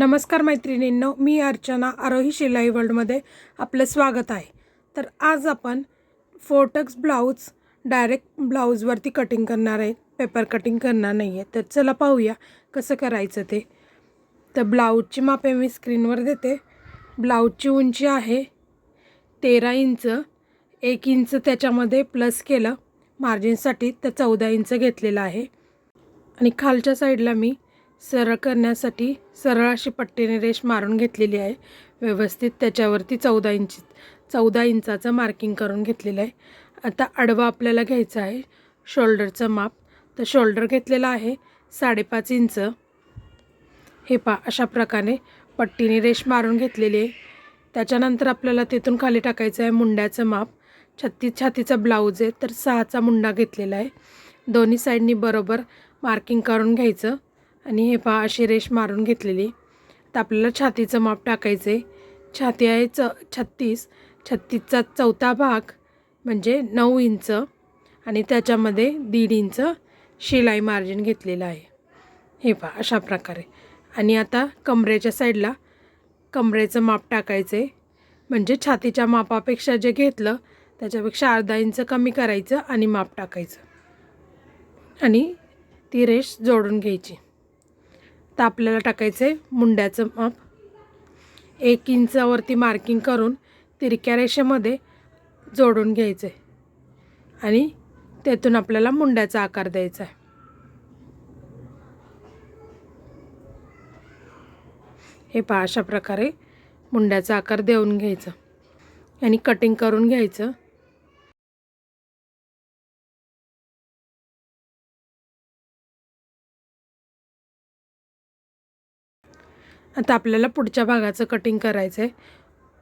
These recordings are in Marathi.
नमस्कार मैत्रिणींनो मी अर्चना आरोही शिलाई वर्ल्डमध्ये आपलं स्वागत आहे. तर आज आपण फोर्टक्स ब्लाऊज डायरेक्ट ब्लाऊजवरती कटिंग करणार आहे. पेपर कटिंग करणार नाही आहे तर चला पाहूया कसं करायचं ते. तर ब्लाऊजची मापे मी स्क्रीनवर देते. ब्लाऊजची उंची आहे तेरा इंच एक इंच त्याच्यामध्ये प्लस केलं. मार्जिनसाठी तर चौदा इंच घेतलेलं आहे. आणि खालच्या साईडला मी सरळ करण्यासाठी सरळ अशी पट्टीने रेष मारून घेतलेली आहे. व्यवस्थित त्याच्यावरती चौदा इंच चौदा इंचाचं मार्किंग करून घेतलेलं आहे. आता आडवा आपल्याला घ्यायचं आहे. शोल्डरचं माप. तर शोल्डर घेतलेलं आहे साडेपाच इंच. हे पा अशा प्रकारे पट्टीने रेष मारून घेतलेली आहे. त्याच्यानंतर आपल्याला तिथून खाली टाकायचं आहे मुंड्याचं माप. छत्तीस छातीचा ब्लाऊज आहे तर सहाचा मुंडा घेतलेला आहे. दोन्ही साईडनी बरोबर मार्किंग करून घ्यायचं. आणि हे पहा अशी रेष मारून घेतलेली. तर आपल्याला छातीचं माप टाकायचं आहे छाती आहे च छत्तीस. छत्तीसचा चौथा भाग म्हणजे नऊ इंच. आणि त्याच्यामध्ये दीड इंच शिलाई मार्जिन घेतलेलं आहे. हे पहा अशा प्रकारे. आणि आता कमरेच्या साईडला कमरेचं माप टाकायचं आहे म्हणजे छातीच्या मापापेक्षा जे घेतलं त्याच्यापेक्षा अर्धा इंच कमी करायचं आणि माप टाकायचं. आणि ती रेष जोडून घ्यायची. तर आपल्याला टाकायचं आहे मुंड्याचं माप. एक इंचावरती मार्किंग करून तिरक्या रेषेमध्ये जोडून घ्यायचं आहे आणि त्यातून आपल्याला मुंड्याचा आकार द्यायचा आहे. हे पहा अशा प्रकारे मुंड्याचा आकार देऊन घ्यायचं. आणि कटिंग करून घ्यायचं. आता आपल्याला पुढच्या भागाचं कटिंग करायचं आहे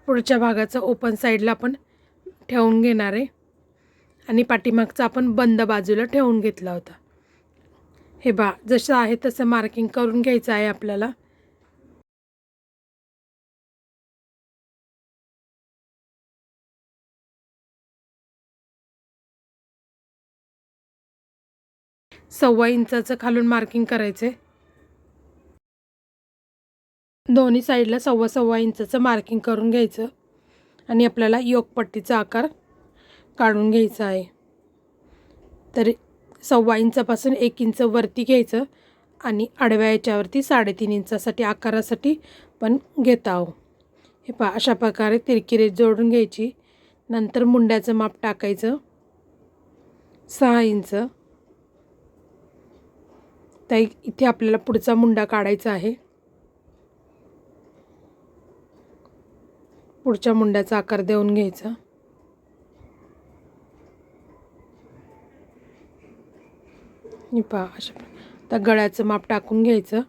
पुढच्या भागाचं ओपन साईडला आपण ठेवून घेणार आहे. आणि पाठीमागचा आपण बंद बाजूला ठेवून घेतला होता. हे बा जसं आहे तसं मार्किंग करून घ्यायचं आहे आपल्याला. सव्वा इंचाचं खालून मार्किंग करायचं आहे दोन्ही साईडला सव्वा सव्वा इंचाचं मार्किंग करून घ्यायचं. आणि आपल्याला योगपट्टीचा आकार काढून घ्यायचा आहे. तर सव्वा इंचापासून एक इंच वरती घ्यायचं आणि आडव्या याच्यावरती साडेतीन इंचासाठी आकारासाठी पण घेत आहो हे पा अशा प्रकारे तिरकी रेष जोडून घ्यायची. नंतर मुंड्याचं माप टाकायचं. सहा इंच. तर इथे आपल्याला पुढचा मुंडा काढायचा आहे. पुढच्या मुंड्याचा आकार देऊन घ्यायचा. पहा अशा त्या गळ्याचं माप टाकून घ्यायचं.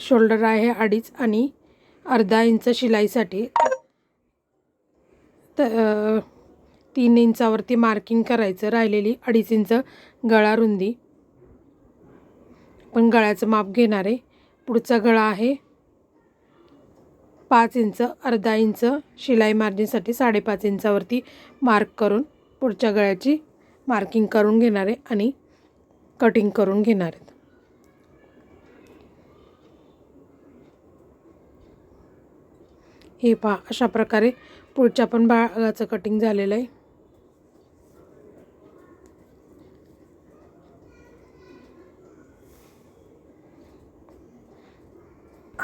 शोल्डर आहे अडीच आणि अर्धा इंच शिलाईसाठी. तर तीन इंचावरती मार्किंग करायचं राहिलेली अडीच इंच गळा रुंदी. पण गळ्याचं माप घेणार आहे. पुढचा गळा आहे पाच इंच अर्धा इंच. शिलाई मार्जिनसाठी साडेपाच इंचावरती मार्क करून पुढच्या गळ्याची मार्किंग करून घेणार आहे आणि कटिंग करून घेणार आहेत हे पहा अशा प्रकारे पुढच्या पण भागाचं कटिंग झालेलं आहे.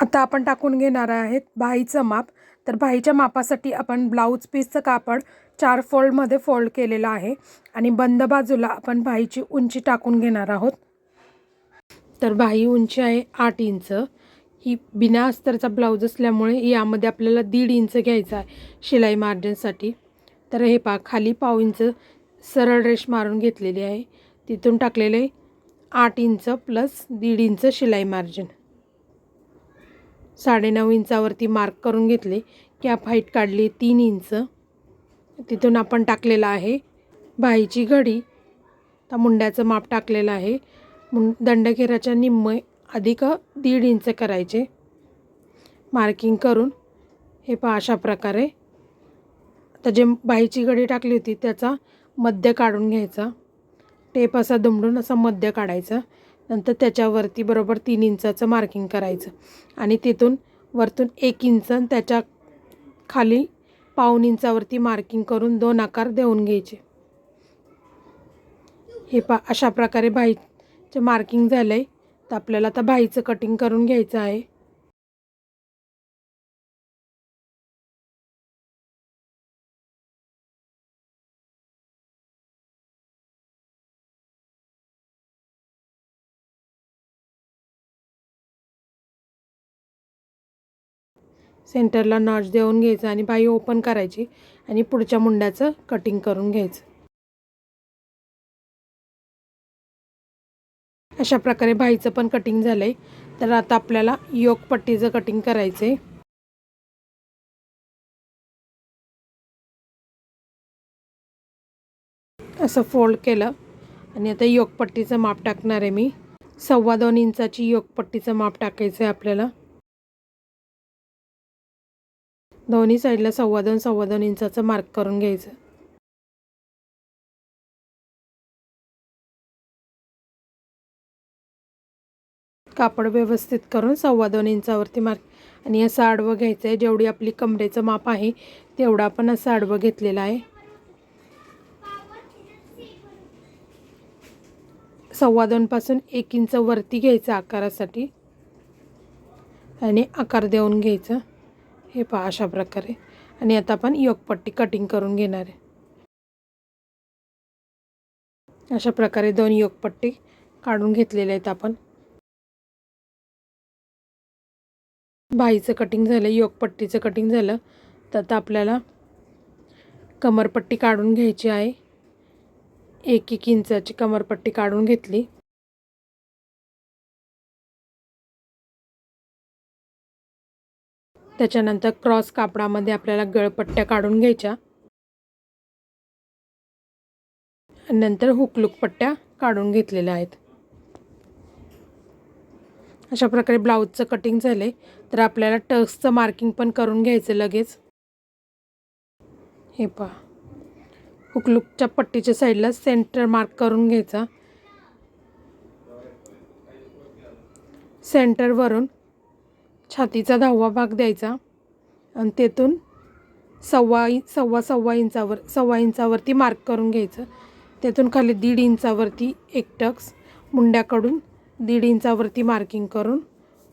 आता आपण टाकून घेणार आहेत भाईचं माप. तर भाईच्या मापासाठी आपण ब्लाऊज पीसचं कापड चार फोल्डमध्ये फोल्ड केलेलं आहे. आणि बंद बाजूला आपण भाईची उंची टाकून घेणार आहोत. तर भाई उंची आहे आठ इंच. ही बिना अस्तरचा ब्लाऊज असल्यामुळे यामध्ये आपल्याला दीड इंच घ्यायचा आहे शिलाई मार्जिनसाठी तर हे पा खाली पाव इंच सरळ रेष मारून घेतलेली आहे. तिथून टाकलेले आठ इंच प्लस दीड इंच शिलाई मार्जिन साडेनऊ इंचावरती मार्क करून घेतले. कॅप हाईट काढली तीन इंच. तिथून आपण टाकलेलं आहे बाईची घडी. त्या मुंड्याचं माप टाकलेलं आहे. मुं दंडखेराच्या निम्म अधिक दीड इंच करायचे. मार्किंग करून. हे पहा अशा प्रकारे. आता जे बाईची घडी टाकली होती त्याचा मध्य काढून घ्यायचा. टेप असा दुमडून असा मध्य काढायचा. नंतर त्याच्यावरती बरोबर तीन इंचाचं मार्किंग करायचं. आणि तिथून वरतून एक इंच आणि त्याच्याखाली पाऊन इंचावरती मार्किंग करून दोन आकार देऊन घ्यायचे. हे पा अशा प्रकारे भाईचे मार्किंग झालं आहे तर आपल्याला आता भाईचं कटिंग करून घ्यायचं आहे. सेंटरला नॉच देऊन घ्यायचं आणि बाई ओपन करायची आणि पुढच्या मुंड्याचं कटिंग करून घ्यायचं. अशा प्रकारे बाईचं पण कटिंग झालं आहे तर आता आपल्याला योग पट्टीचं कटिंग करायचं आहे असं फोल्ड केलं आणि आता योगपट्टीचं माप टाकणार आहे मी. सव्वा दोन इंचाची योगपट्टीचं माप टाकायचं आहे आपल्याला. दोन्ही साईडला सव्वा दोन सव्वा दोन इंचाचं मार्क करून घ्यायचं. कापड व्यवस्थित करून सव्वा दोन इंचावरती मार्क. आणि असं आडवं घ्यायचं आहे जेवढी आपली कमरेचं माप आहे तेवढं आपण असं आडवं घेतलेलं आहे. सव्वा दोनपासून एक इंच वरती घ्यायचं आकारासाठी. आणि आकार देऊन घ्यायचं. हे पहा अशा प्रकारे. आणि आता आपण योगपट्टी कटिंग करून घेणार आहे. अशा प्रकारे दोन योगपट्टी काढून घेतलेले आहेत आपण. बाईचं कटिंग झालं योगपट्टीचं कटिंग झालं. तर आता आपल्याला कमरपट्टी काढून घ्यायची आहे. एक एक इंचाची कमरपट्टी काढून घेतली. त्याच्यानंतर क्रॉस कापडामध्ये आपल्याला गळपट्ट्या काढून घ्यायच्या. आणि नंतर हुकलूक पट्ट्या काढून घेतलेल्या आहेत. अशा प्रकारे ब्लाऊजचं कटिंग झाले तर आपल्याला टक्सचं मार्किंग पण करून घ्यायचं लगेच. हे पहा. हुकलूकच्या पट्टीच्या साईडला सेंटर मार्क करून घ्यायचा. सेंटरवरून छातीचा दहावा भाग द्यायचा. आणि तेथून सव्वा इ सव्वा सव्वा इंचावर सव्वा इंचावरती मार्क करून घ्यायचं. तेथून खाली दीड इंचावरती एक टक्स मुंड्याकडून दीड इंचावरती मार्किंग करून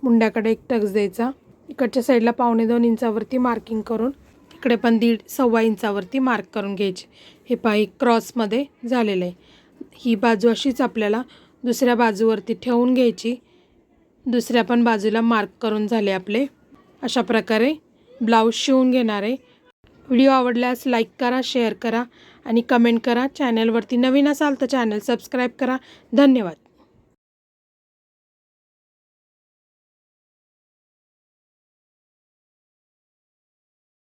मुंड्याकडे एक टक्स द्यायचा. इकडच्या साईडला पावणे दोन इंचावरती मार्किंग करून इकडे पण दीड सव्वा इंचावरती मार्क करून घ्यायचे. हे पाय क्रॉसमध्ये झालेलं आहे. ही बाजू अशीच आपल्याला दुसऱ्या बाजूवरती ठेवून घ्यायची. दुसऱ्या पण बाजूला मार्क करून झाले आपले. अशा प्रकारे ब्लाऊज शिवून घेणार. आहे व्हिडिओ आवडल्यास लाईक करा शेअर करा आणि कमेंट करा. चॅनलवरती नवीन असाल तर चॅनल सबस्क्राईब करा. धन्यवाद.